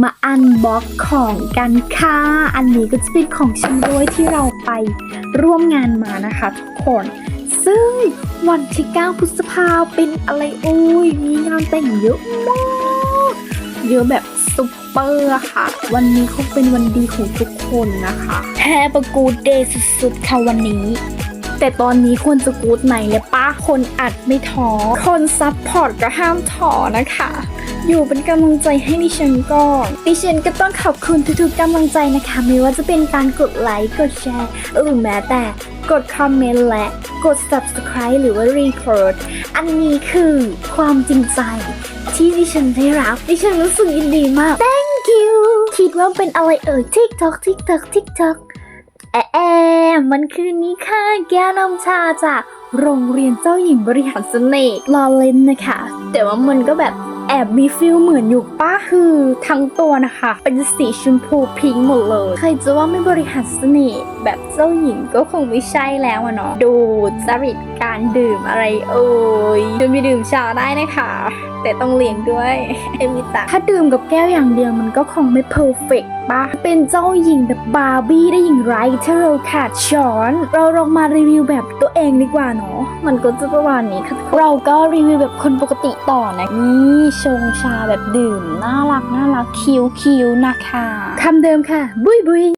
มาอันบ็อกของกันค่ะ อันนี้ก็จะเป็นของชำร่วยที่เราไปร่วมงานมานะคะทุกคน ซึ่งวันที่ 9 พฤษภาเป็นอะไรโอ้ย มีงานแต่งเยอะมาก เยอะแบบซุปเปอร์ค่ะ วันนี้คงเป็นวันดีของทุกคนนะคะแฮปปี้กูเดย์สุดๆค่ะวันนี้ แต่ตอนนี้ควรจะกูดไหนเลยป้าคนอัดไม่ท้อ คนซับพอร์ตก็ห้ามถอนะคะ อยู่เป็นกำลังใจให้ดิฉันก่อนดิฉันก็ต้องขอบคุณทุกๆกำลังใจนะคะ ไม่ว่าจะเป็นการกดไลค์กดแชร์หรือแม้แต่กดคอมเมนต์และกด subscribe หรือว่า record อันนี้คือความจริงใจ ที่ดิฉันได้รับ ดิฉันรู้สึกยินดีมาก thank you คิดว่าเป็นอะไรเอ่ย tiktok tiktok tiktok แอะแอะมันคือนี้ค่ะแก้วน้ำชาจากโรงเรียนเจ้าหญิงบริหารเสน่ห์ลอเล่นนะคะ แต่ว่ามันก็แบบแอบมีฟิลเหมือนอยู่ป้าคือทั้งตัวนะคะ เป็นสีชมพูพิงค์หมดเลย ใครจะว่าไม่บริหารเสน่ห์แบบเจ้าหญิงก็คงไม่ใช่แล้วอะเนาะดูจริต การดื่มอะไรเอ่ยดื่มไปดื่มชาได้นะคะ แต่ต้องเลี้ยงด้วยเอมิตาถ้าดื่มกับแก้วอย่างเดียวมันก็คงไม่เพอร์เฟกต์ปะเป็นเจ้าหญิงแบบบาร์บี้ได้อย่างไรถ้าเราขาดช้อน เราลองมารีวิวแบบตัวเองดีกว่าเนาะมันก็จะประมาณนี้ค่ะทุกคนเราก็รีวิวแบบคนปกติต่อนะนี่ชงชาแบบดื่ม น่ารักน่ารักคิ้วคิ้วๆนะคะคำเดิมค่ะ บุยบุย